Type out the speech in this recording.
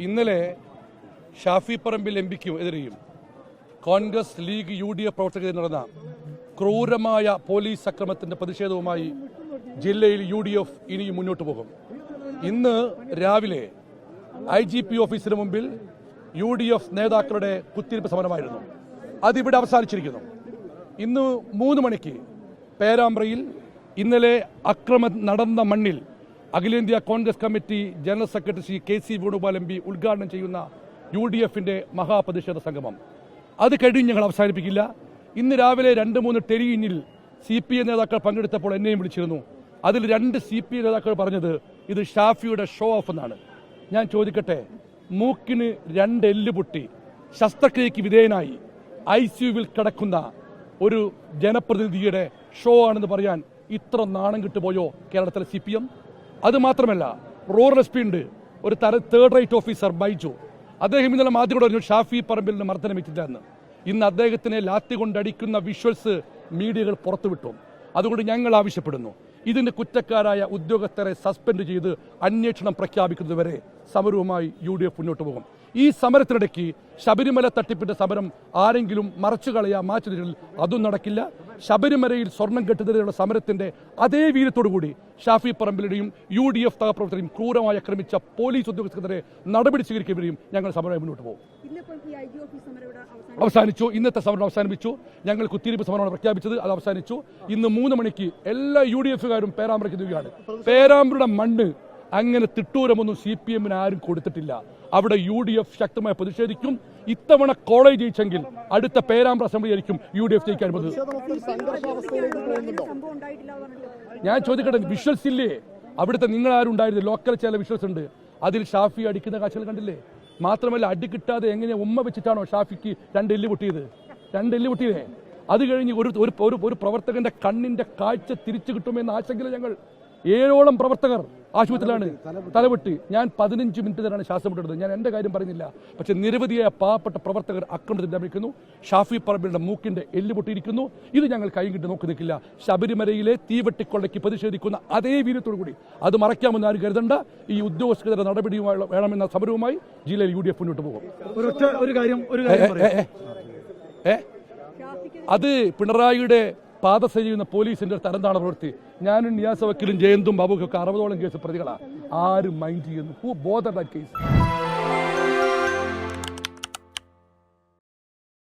ഇന്നലെ ഷാഫി പറമ്പിൽ എം പിക്കും എതിരെയും Congress League U D F പ്രവർത്തകരെ നടന്ന ക്രൂരമായ പോലീസ് അക്രമത്തിന്റെ പ്രതിഷേധവുമായി ജില്ലയിൽ യു ഡി എഫ് ഇനിയും മുന്നോട്ട് പോകും. ഇന്ന് രാവിലെ ഐ ജി പി ഓഫീസിന് മുമ്പിൽ യു ഡി എഫ് നേതാക്കളുടെ കുത്തിരിപ്പ് സമരമായിരുന്നു. അതിവിടെ അവസാനിച്ചിരിക്കുന്നു. ഇന്ന് മൂന്ന് മണിക്ക് പേരാമ്പ്രയിൽ ഇന്നലെ അക്രമം നടന്ന മണ്ണിൽ അഖിലേന്ത്യാ Congress committee general secretary Shri K C Venugopal M P ഉദ്ഘാടനം ചെയ്യുന്ന യു ഡി എഫിന്റെ മഹാപ്രതിഷേധ സംഗമം. അത് കഴിഞ്ഞ് ഞങ്ങൾ അവസാനിപ്പിക്കില്ല. ഇന്ന് രാവിലെ രണ്ട് മൂന്ന് ടെലിയിനിൽ സി പി എ നേതാക്കൾ പങ്കെടുത്തപ്പോൾ എന്നെയും വിളിച്ചിരുന്നു. അതിൽ രണ്ട് സി പി എ നേതാക്കൾ പറഞ്ഞത് ഇത് ഷാഫിയുടെ ഷോ ഓഫ് എന്നാണ്. ഞാൻ ചോദിക്കട്ടെ മൂക്കിന് രണ്ട് എല്ല് പൊട്ടി ശസ്ത്രക്രിയയ്ക്ക് വിധേയനായി ഐ സിയുവിൽ കിടക്കുന്ന ഒരു ജനപ്രതിനിധിയുടെ ഷോ ആണെന്ന് പറയാൻ ഇത്ര നാണം കിട്ടുപോയോ കേരളത്തിലെ സി പി എം? അത് മാത്രമല്ല റൂറൽ എസ് പി ഉണ്ട്. ഒരു തര തേർഡ് റൈറ്റ് ഓഫീസർ ബൈജു. അദ്ദേഹം ഇന്നലെ മാധ്യമം പറഞ്ഞു ഷാഫി പറമ്പിലിന് മർദ്ദനമേറ്റില്ല എന്ന്. ഇന്ന് അദ്ദേഹത്തിനെ ലാത്തി കൊണ്ടടിക്കുന്ന വിഷ്വൽസ് മീഡിയകൾ പുറത്തുവിട്ടു അതുകൊണ്ട് ഞങ്ങൾ ആവശ്യപ്പെടുന്നു. ഇതിന് കുറ്റക്കാരായ ഉദ്യോഗസ്ഥരെ സസ്പെൻഡ് ചെയ്ത് അന്വേഷണം പ്രഖ്യാപിക്കുന്നതുവരെ സമരവുമായി യു മുന്നോട്ട് പോകും. ഈ സമരത്തിനിടയ്ക്ക് ശബരിമല തട്ടിപ്പിന്റെ സമരം ആരെങ്കിലും മറച്ചു കളയാ മാറ്റുന്നതിൽ അതും നടക്കില്ല. ശബരിമലയിൽ സ്വർണം കെട്ടുന്നതിനുള്ള സമരത്തിന്റെ അതേ വീര്യത്തോടുകൂടി ഷാഫി പറമ്പിലുടെയും യു ഡി എഫ് സഹപ്രവർത്തകരെയും ക്രൂരമായി ആക്രമിച്ച പോലീസ് ഉദ്യോഗസ്ഥർക്കെതിരെ നടപടി സ്വീകരിക്കുകയും ഞങ്ങൾ സമരമായി മുന്നോട്ട് പോകും. സമരം അവസാനിച്ചു. ഇന്നത്തെ സമരം അവസാനിപ്പിച്ചു. ഞങ്ങൾ കുത്തിരിപ്പ് സമരമാണ് പ്രഖ്യാപിച്ചത്. അത് അവസാനിച്ചു. ഇന്ന് മൂന്ന് മണിക്ക് എല്ലാ യു ഡി എഫുകാരും പേരാമ്പ്രയ്ക്ക് എത്തുകയാണ്. പേരാമ്പ്രയുടെ മണ്ണ് അങ്ങനെ തിട്ടൂരമൊന്നും സി പി എമ്മിന് ആരും കൊടുത്തിട്ടില്ല. അവിടെ ു ഡി എഫ് ശക്തമായി പ്രതിഷേധിക്കും. ഇത്തവണ കോളേജ് ജയിച്ചെങ്കിൽ അടുത്ത പേരാമ്പ്ര അസംബ്ലി ആയിരിക്കും യു ഡി എഫ് ജയിക്കാൻ ഞാൻ ചോദിക്കട്ടെ വിഷ്വൽസ് ഇല്ലേ? അവിടുത്തെ നിങ്ങൾ ആരുണ്ടായിരുന്നു ലോക്കൽ ചില വിഷ്വൽസ് ഉണ്ട്. അതിൽ ഷാഫി അടിക്കുന്ന കാഴ്ചകൾ കണ്ടില്ലേ? മാത്രമല്ല അടി കിട്ടാതെ എങ്ങനെ ഉമ്മ വെച്ചിട്ടാണോ ഷാഫിക്ക് രണ്ട് എല്ല് പൊട്ടിയത്? രണ്ട് എല്ല് പൊട്ടിയതേ. അത് കഴിഞ്ഞ് ഒരു ഒരു പ്രവർത്തകന്റെ കണ്ണിന്റെ കാഴ്ച തിരിച്ചു കിട്ടുമെന്ന ആശങ്കയിൽ ഞങ്ങൾ. ഏഴോളം പ്രവർത്തകർ ആശുപത്രിയിലാണ് തലവെട്ടി. ഞാൻ പതിനഞ്ച് മിനിറ്റ് തന്നെയാണ് ശ്വാസം വിട്ടെടുത്തത് ഞാൻ എന്റെ കാര്യം പറയുന്നില്ല. പക്ഷേ നിരവധിയായ പാവപ്പെട്ട പ്രവർത്തകർ അക്രമത്തിൽ അമരിക്കുന്നു ഷാഫി പറമ്പിയുടെ മൂക്കിന്റെ എല്ല് പൊട്ടിയിരിക്കുന്നു. ഇത് ഞങ്ങൾ കൈ കിട്ടി നോക്കി നിൽക്കില്ല. ശബരിമലയിലെ തീവെട്ടിക്കൊള്ളയ്ക്ക് പ്രതിഷേധിക്കുന്ന അതേ വീര്യത്തോടു കൂടി. അത് മറയ്ക്കാമെന്ന് ആരും കരുതണ്ട. ഈ ഉദ്യോഗസ്ഥരുടെ നടപടിയുമായി വേണമെന്ന സമരവുമായി ജില്ലയിൽ യു ഡി എഫ് മുന്നോട്ട് പോകും. ഒരു കാര്യം ഒരു കാര്യം? അത് പിണറായിയുടെ പാദസേന ചെയ്യുന്ന പോലീസിന്റെ ഒരു തരംതാണ പ്രവൃത്തി? ഞാനും നിയാസ വക്കീലും ജയന്തും ബാബുക്കൊക്കെ അറുപതോളം കേസ് പ്രതികളാണ് ആരും മൈൻഡ് ചെയ്യുന്നു. ഹൂ ബോധ ദാറ്റ് കേസ്